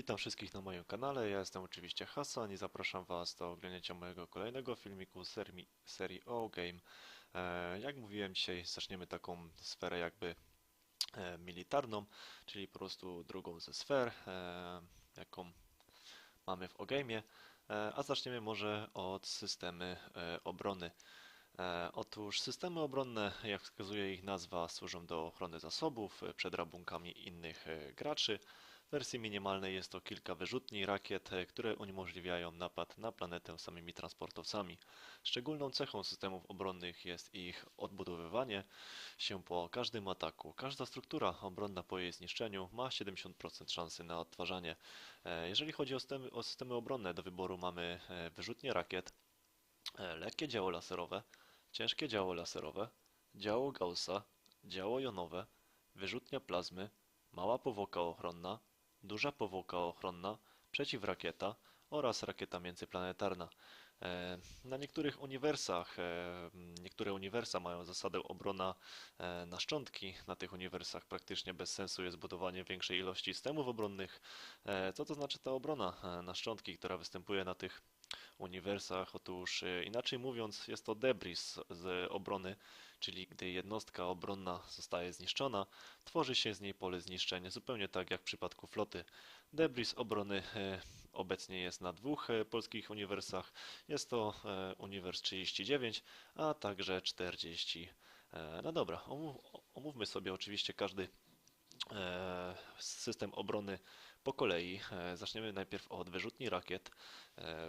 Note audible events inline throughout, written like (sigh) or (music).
Witam wszystkich na moim kanale, ja jestem oczywiście Hasan i zapraszam Was do oglądania mojego kolejnego filmiku serii, serii o Game. E, jak mówiłem, dzisiaj zaczniemy taką sferę jakby e, militarną, czyli po prostu drugą ze sfer, e, jaką mamy w OGame'ie, e, a zaczniemy może od systemy e, obrony. E, Otóż systemy obronne, jak wskazuje ich nazwa, służą do ochrony zasobów e, przed rabunkami innych e, graczy. W wersji minimalnej jest to kilka wyrzutni rakiet, które uniemożliwiają napad na planetę samymi transportowcami. Szczególną cechą systemów obronnych jest ich odbudowywanie się po każdym ataku. Każda struktura obronna po jej zniszczeniu ma 70% szansy na odtwarzanie. E, Jeżeli chodzi o systemy, o systemy obronne, do wyboru mamy e, wyrzutnie rakiet, e, lekkie działo laserowe, ciężkie działo laserowe, działo Gaussa, działo jonowe, wyrzutnia plazmy, mała powłoka ochronna, duża powłoka ochronna, przeciwrakieta oraz rakieta międzyplanetarna. E, Na niektórych uniwersach, e, niektóre uniwersa mają zasadę obrona e, na szczątki. Na tych uniwersach praktycznie bez sensu jest budowanie większej ilości systemów obronnych. Co to znaczy ta obrona na szczątki, która występuje na tych uniwersach? Otóż inaczej mówiąc, jest to debris z obrony, czyli gdy jednostka obronna zostaje zniszczona, tworzy się z niej pole zniszczeń, zupełnie tak jak w przypadku floty. Debris obrony e, obecnie jest na dwóch e, polskich uniwersach. Jest to e, uniwers 39, a także 40. E, No dobra, omów, omówmy sobie oczywiście każdy system obrony po kolei. Zaczniemy najpierw od wyrzutni rakiet.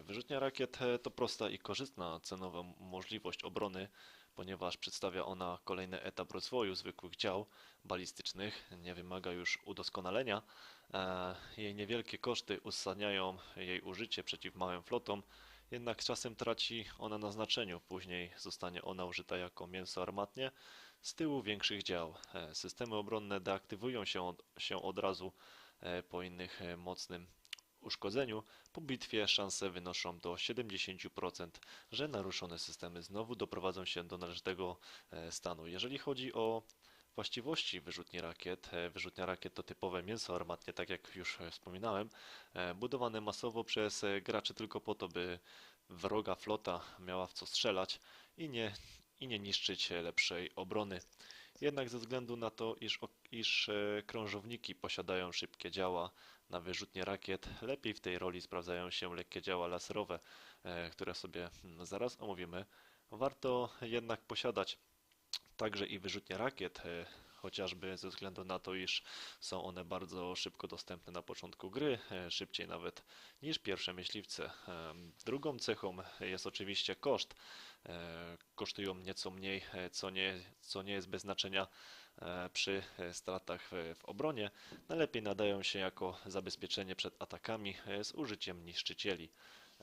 Wyrzutnia rakiet to prosta i korzystna cenowa możliwość obrony, ponieważ przedstawia ona kolejny etap rozwoju zwykłych dział balistycznych, nie wymaga już udoskonalenia. E, Jej niewielkie koszty uzasadniają jej użycie przeciw małym flotom, jednak czasem traci ona na znaczeniu. Później zostanie ona użyta jako mięso armatnie z tyłu większych dział. E, Systemy obronne deaktywują się od, się od razu e, po innych mocnym uszkodzeniu. Po bitwie szanse wynoszą do 70%, że naruszone systemy znowu doprowadzą się do należytego e, stanu. Jeżeli chodzi o właściwości wyrzutni rakiet, e, wyrzutnia rakiet to typowe mięso armatnie, tak jak już e, wspominałem, budowane masowo przez graczy tylko po to, by wroga flota miała w co strzelać i nie, i nie niszczyć lepszej obrony. Jednak ze względu na to, iż, iż e, krążowniki posiadają szybkie działa na wyrzutnie rakiet, lepiej w tej roli sprawdzają się lekkie działa laserowe, e, które sobie mm, zaraz omówimy. Warto jednak posiadać także i wyrzutnie rakiet, e, chociażby ze względu na to, iż są one bardzo szybko dostępne na początku gry, e, szybciej nawet niż pierwsze myśliwce. Em, Drugą cechą jest oczywiście koszt. E, Kosztują nieco mniej, e, co nie, co nie jest bez znaczenia e, przy e, stratach w, obronie. Najlepiej nadają się jako zabezpieczenie przed atakami e, z użyciem niszczycieli.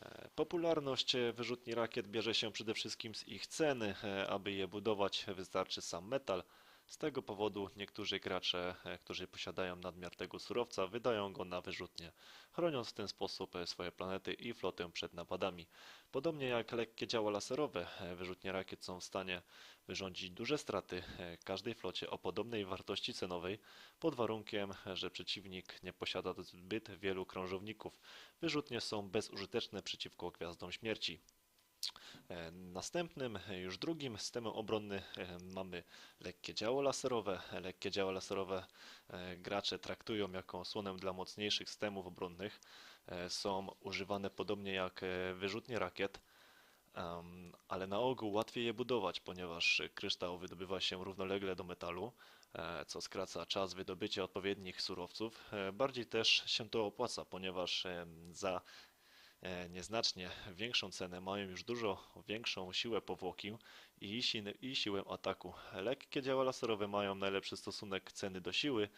E, Popularność e, wyrzutni rakiet bierze się przede wszystkim z ich ceny. E, Aby je budować, wystarczy sam metal. Z tego powodu niektórzy gracze, e, którzy posiadają nadmiar tego surowca, wydają go na wyrzutnie, chroniąc w ten sposób e, swoje planety i flotę przed napadami. Podobnie jak lekkie działa laserowe, e, wyrzutnie rakiet są w stanie wyrządzić duże straty każdej flocie o podobnej wartości cenowej, pod warunkiem, że przeciwnik nie posiada zbyt wielu krążowników. Wyrzutnie są bezużyteczne przeciwko gwiazdom śmierci. E, Następnym, e, już drugim systemem obronnym e, mamy lekkie działo laserowe. Lekkie działo laserowe gracze traktują jako osłonę dla mocniejszych systemów obronnych. Są używane podobnie jak wyrzutnie rakiet, ale na ogół łatwiej je budować, ponieważ kryształ wydobywa się równolegle do metalu, co skraca czas wydobycia odpowiednich surowców. Bardziej też się to opłaca, ponieważ za nieznacznie większą cenę, mają już dużo większą siłę powłoki i, si i siłę ataku. Lekkie działa laserowe mają najlepszy stosunek ceny do siły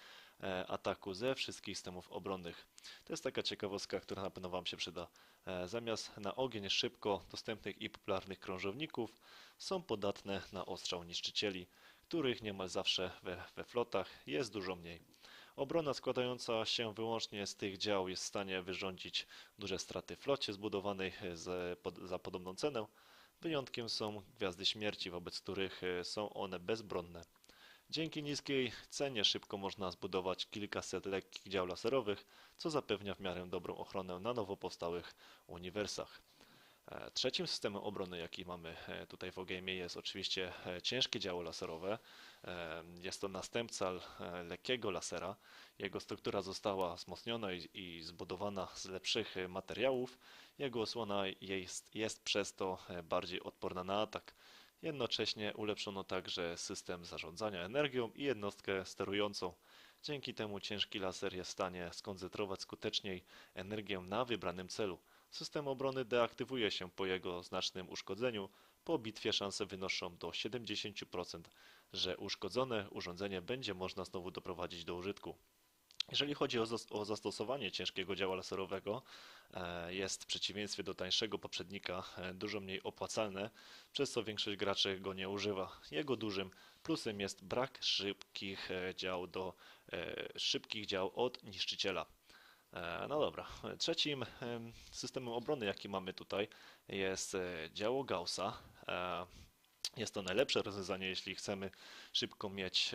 e, ataku ze wszystkich systemów obronnych. To jest taka ciekawostka, która na pewno Wam się przyda. E, Zamiast na ogień szybko dostępnych i popularnych krążowników są podatne na ostrzał niszczycieli, których niemal zawsze we, we flotach jest dużo mniej. Obrona składająca się wyłącznie z tych dział jest w stanie wyrządzić duże straty flocie zbudowanej pod, za podobną cenę. Wyjątkiem są gwiazdy śmierci, wobec których e, są one bezbronne. Dzięki niskiej cenie szybko można zbudować kilkaset lekkich dział laserowych, co zapewnia w miarę dobrą ochronę na nowo powstałych uniwersach. E, Trzecim systemem obrony, jaki mamy e, tutaj w OGame jest oczywiście e, ciężkie działo laserowe. Jest to następca lekkiego lasera. Jego struktura została wzmocniona i, i zbudowana z lepszych materiałów. Jego osłona jest, jest przez to bardziej odporna na atak. Jednocześnie ulepszono także system zarządzania energią i jednostkę sterującą. Dzięki temu ciężki laser jest w stanie skoncentrować skuteczniej energię na wybranym celu. System obrony deaktywuje się po jego znacznym uszkodzeniu. Po bitwie szanse wynoszą do 70%, że uszkodzone urządzenie będzie można znowu doprowadzić do użytku. Jeżeli chodzi o, o zastosowanie ciężkiego działa laserowego, e, jest w przeciwieństwie do tańszego poprzednika e, dużo mniej opłacalne, przez co większość graczy go nie używa. Jego dużym plusem jest brak szybkich e, dział do szybkich dział od niszczyciela. E, No dobra, trzecim em, systemem obrony, jaki mamy tutaj, jest e, działo Gaussa. E, Jest to najlepsze rozwiązanie, jeśli chcemy szybko mieć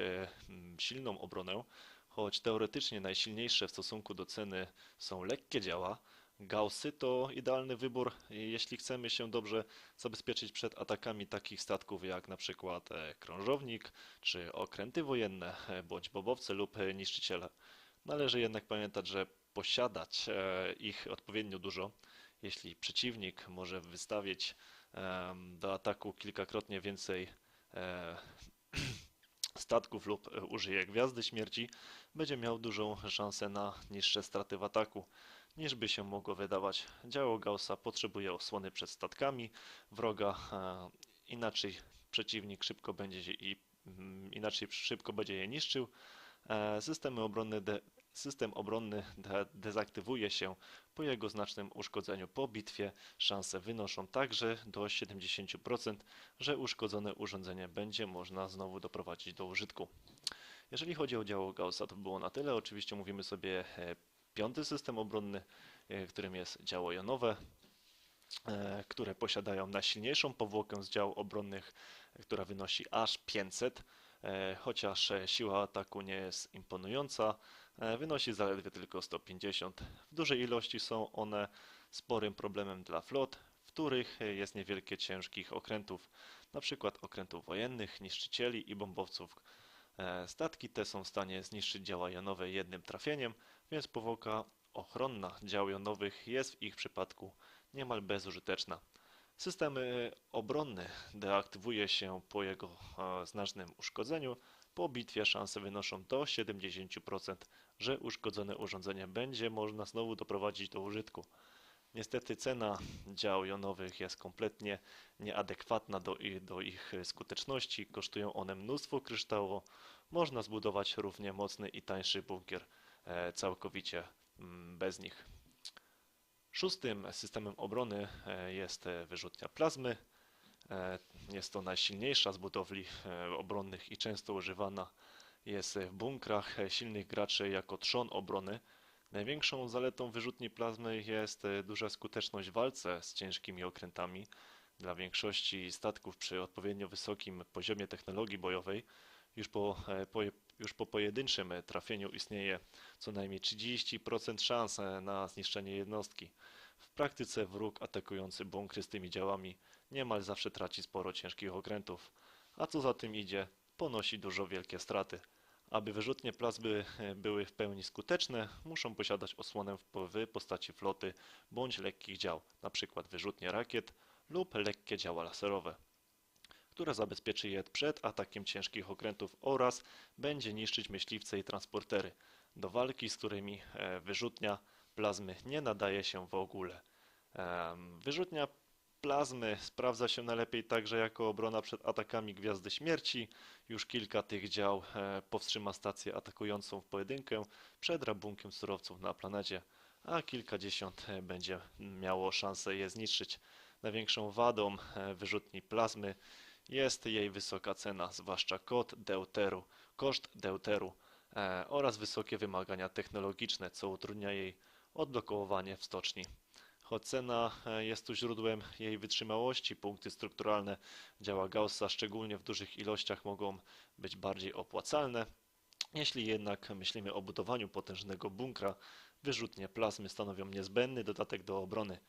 silną obronę, choć teoretycznie najsilniejsze w stosunku do ceny są lekkie działa. Gaussy to idealny wybór, jeśli chcemy się dobrze zabezpieczyć przed atakami takich statków jak na przykład krążownik, czy okręty wojenne, bądź bobowce lub niszczyciele. Należy jednak pamiętać, że posiadać e, ich odpowiednio dużo, jeśli przeciwnik może wystawić do ataku kilkakrotnie więcej e, (clears throat) statków lub e, użyje Gwiazdy Śmierci, będzie miał dużą szansę na niższe straty w ataku, niż by się mogło wydawać. Działo Gaussa potrzebuje osłony przed statkami wroga, inaczej przeciwnik szybko będzie i mm, inaczej szybko będzie je niszczył. Systemy obronne system obronny de, dezaktywuje się po jego znacznym uszkodzeniu po bitwie. Szanse wynoszą także do 70%, że uszkodzone urządzenie będzie można znowu doprowadzić do użytku. Jeżeli chodzi o działo Gaussa, to było na tyle. Oczywiście mówimy sobie e, piąty system obronny, e, którym jest działo jonowe, e, które posiadają najsilniejszą powłokę z dział obronnych, która wynosi aż 500, e, chociaż e, siła ataku nie jest imponująca, e, wynosi zaledwie tylko 150. W dużej ilości są one sporym problemem dla flot, w których jest niewielkie ciężkich okrętów, np. okrętów wojennych, niszczycieli i bombowców. E, Statki te są w stanie zniszczyć działa jonowe jednym trafieniem, więc powłoka ochronna dział jonowych jest w ich przypadku niemal bezużyteczna. System obronny deaktywuje się po jego e, znacznym uszkodzeniu. Po bitwie szanse wynoszą do 70%, że uszkodzone urządzenie będzie można znowu doprowadzić do użytku. Niestety cena dział jonowych jest kompletnie nieadekwatna do ich, do ich skuteczności. Kosztują one mnóstwo kryształu. Można zbudować równie mocny i tańszy bunkier e, całkowicie mm, bez nich. Szóstym systemem obrony e, jest e, wyrzutnia plazmy. E, Jest to najsilniejsza z budowli obronnych i często używana jest w bunkrach silnych graczy jako trzon obrony. Największą zaletą wyrzutni plazmy jest duża skuteczność w walce z ciężkimi okrętami. Dla większości statków przy odpowiednio wysokim poziomie technologii bojowej już po, po, już po pojedynczym trafieniu istnieje co najmniej 30% szans na zniszczenie jednostki. W praktyce wróg atakujący bunkry z tymi działami niemal zawsze traci sporo ciężkich okrętów, a co za tym idzie, ponosi dużo wielkie straty. Aby wyrzutnie plazmy e, były w pełni skuteczne, muszą posiadać osłonę w postaci floty bądź lekkich dział, np. wyrzutnie rakiet lub lekkie działa laserowe, które zabezpieczy je przed atakiem ciężkich okrętów oraz będzie niszczyć myśliwce i transportery, do walki z którymi e, wyrzutnia plazmy nie nadaje się w ogóle. Wyrzutnia plazmy sprawdza się najlepiej także jako obrona przed atakami Gwiazdy Śmierci. Już kilka tych dział e, powstrzyma stację atakującą w pojedynkę przed rabunkiem surowców na planecie, a kilkadziesiąt e, będzie miało szansę je zniszczyć. Największą wadą wyrzutni plazmy jest jej wysoka cena, zwłaszcza kod deuteru, koszt deuteru e, oraz wysokie wymagania technologiczne, co utrudnia jej odblokowanie w stoczni. choć cena e, jest tu źródłem jej wytrzymałości. Punkty strukturalne działa Gaussa, szczególnie w dużych ilościach, mogą być bardziej opłacalne. Jeśli jednak myślimy o budowaniu potężnego bunkra, wyrzutnie plazmy stanowią niezbędny dodatek do obrony.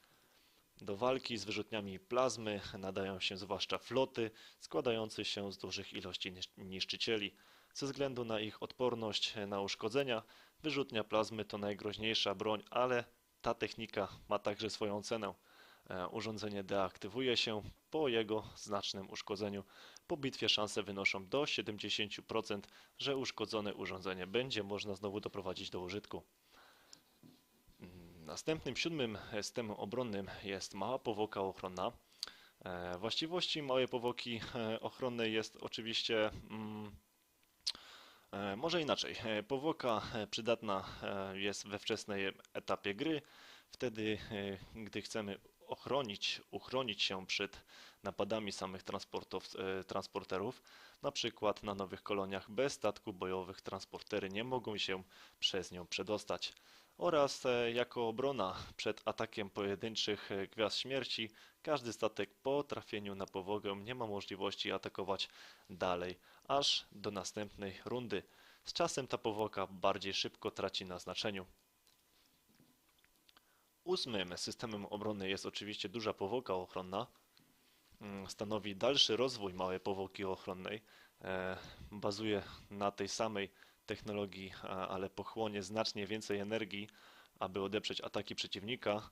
Do walki z wyrzutniami plazmy nadają się zwłaszcza floty składające się z dużych ilości niszczycieli. Ze względu na ich odporność na uszkodzenia, wyrzutnia plazmy to najgroźniejsza broń, ale ta technika ma także swoją cenę. E, urządzenie deaktywuje się po jego znacznym uszkodzeniu. Po bitwie szanse wynoszą do 70%, że uszkodzone urządzenie będzie można znowu doprowadzić do użytku. Następnym siódmym systemem obronnym jest mała powłoka ochronna. E, właściwości małej powłoki e, ochronnej jest oczywiście mm, e, może inaczej. Powłoka przydatna jest we wczesnej etapie gry, wtedy gdy chcemy ochronić, uchronić się przed napadami samych transporterów. Na przykład na nowych koloniach bez statków bojowych transportery nie mogą się przez nią przedostać oraz e, jako obrona przed atakiem pojedynczych e, gwiazd śmierci, każdy statek po trafieniu na powogę nie ma możliwości atakować dalej, aż do następnej rundy. Z czasem ta powłoka bardziej szybko traci na znaczeniu. Ósmym systemem obrony jest oczywiście duża powłoka ochronna. Mm, stanowi dalszy rozwój małej powłoki ochronnej. E, bazuje na tej samej technologii, ale pochłonie znacznie więcej energii, aby odeprzeć ataki przeciwnika.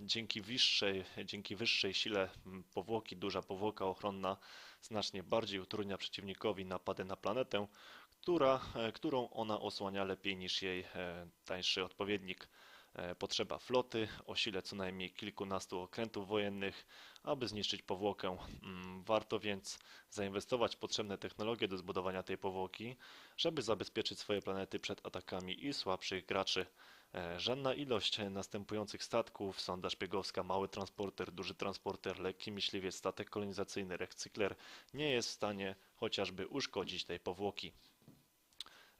Dzięki wyższej, dzięki wyższej sile powłoki, duża powłoka ochronna znacznie bardziej utrudnia przeciwnikowi napady na planetę, która, e, którą ona osłania lepiej niż jej e, tańszy odpowiednik. E, potrzeba floty o sile co najmniej kilkunastu okrętów wojennych, aby zniszczyć powłokę. Mm, warto więc zainwestować w potrzebne technologie do zbudowania tej powłoki, żeby zabezpieczyć swoje planety przed atakami i słabszych graczy. E, żadna ilość następujących statków, sonda szpiegowska, mały transporter, duży transporter, lekki myśliwiec, statek kolonizacyjny, recykler nie jest w stanie chociażby uszkodzić tej powłoki.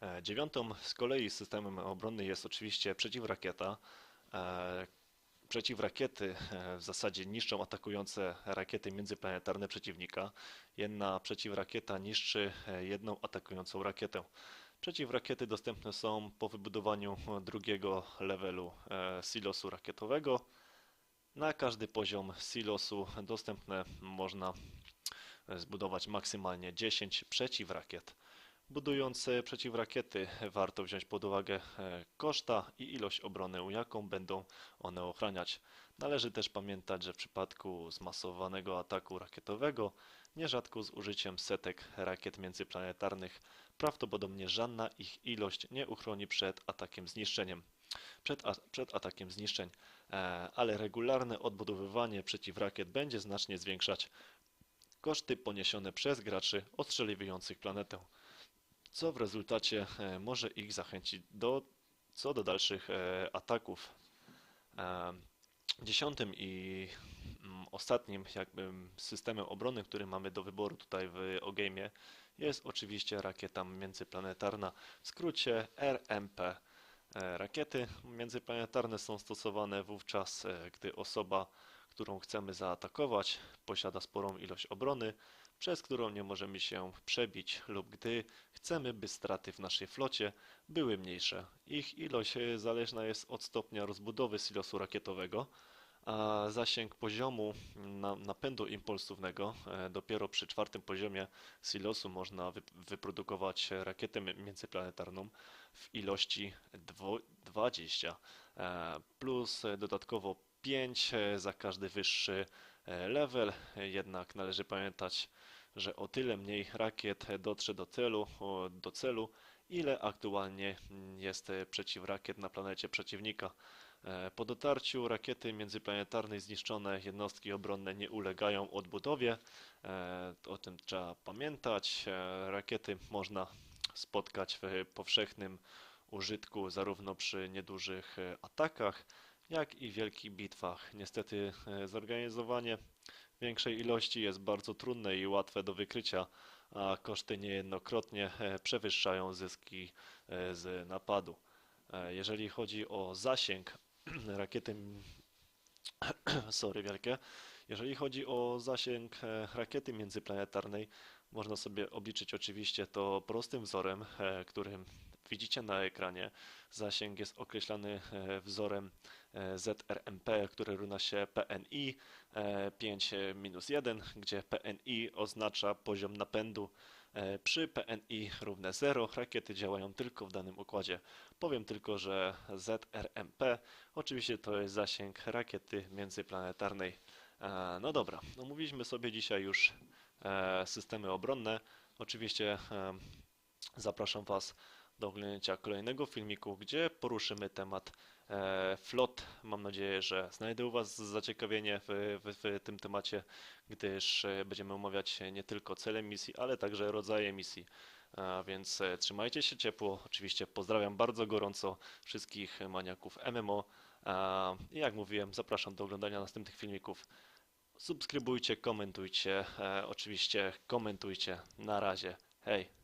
E, dziewiątą z kolei systemem obronny jest oczywiście przeciwrakieta. E, przeciwrakiety e, w zasadzie niszczą atakujące rakiety międzyplanetarne przeciwnika. Jedna przeciwrakieta niszczy jedną atakującą rakietę. Przeciwrakiety dostępne są po wybudowaniu drugiego levelu silosu rakietowego. Na każdy poziom silosu dostępne można zbudować maksymalnie 10 przeciwrakiet. Budując przeciwrakiety warto wziąć pod uwagę e, koszta i ilość obrony, jaką będą one ochraniać. Należy też pamiętać, że w przypadku zmasowanego ataku rakietowego, nierzadko z użyciem setek rakiet międzyplanetarnych, prawdopodobnie żadna ich ilość nie uchroni przed atakiem zniszczeniem. Przed, przed atakiem zniszczeń, e, ale regularne odbudowywanie przeciwrakiet będzie znacznie zwiększać koszty poniesione przez graczy ostrzeliwujących planetę co w rezultacie e, może ich zachęcić do, co do dalszych e, ataków. E, dziesiątym i mm, ostatnim jakby systemem obrony, który mamy do wyboru tutaj w OGame'ie jest oczywiście rakieta międzyplanetarna, w skrócie RMP. Rakiety międzyplanetarne są stosowane wówczas, gdy osoba, którą chcemy zaatakować, posiada sporą ilość obrony, przez którą nie możemy się przebić lub gdy chcemy, by straty w naszej flocie były mniejsze. Ich ilość e, zależna jest od stopnia rozbudowy silosu rakietowego, a zasięg poziomu napędu impulsownego e, dopiero przy czwartym poziomie silosu można wyprodukować rakietę międzyplanetarną w ilości 20 e, plus dodatkowo 5 za każdy wyższy level. Jednak należy pamiętać, że o tyle mniej rakiet dotrze do celu, do celu ile aktualnie jest przeciwrakiet na planecie przeciwnika. E, po dotarciu rakiety międzyplanetarnej zniszczone jednostki obronne nie ulegają odbudowie. E, o tym trzeba pamiętać. E, rakiety można spotkać w powszechnym użytku zarówno przy niedużych atakach, jak i wielkich bitwach. Niestety zorganizowanie większej ilości jest bardzo trudne i łatwe do wykrycia, a koszty niejednokrotnie e, przewyższają zyski e, z napadu. E, jeżeli chodzi o zasięg, (clears throat) rakiety (clears throat) Sorry wielkie. Jeżeli chodzi o zasięg rakiety międzyplanetarnej, można sobie obliczyć oczywiście to prostym wzorem, którym widzicie na ekranie. Zasięg jest określany e, wzorem e, ZRMP, który równa się PNI e, 5-1, gdzie PNI oznacza poziom napędu. E, Przy PNI równe 0 rakiety działają tylko w danym układzie. Powiem tylko, że ZRMP oczywiście to jest zasięg rakiety międzyplanetarnej. E, No dobra, omówiliśmy sobie dzisiaj już e, systemy obronne. Oczywiście e, zapraszam Was do oglądnięcia kolejnego filmiku, gdzie poruszymy temat e, flot. Mam nadzieję, że znajdę u Was zaciekawienie w, w, w tym temacie, gdyż e, będziemy omawiać nie tylko cele misji, ale także rodzaje misji. A więc e, trzymajcie się ciepło. Oczywiście pozdrawiam bardzo gorąco wszystkich maniaków MMO. I jak mówiłem, zapraszam do oglądania następnych filmików. Subskrybujcie, komentujcie. Oczywiście komentujcie. Na razie. Hej.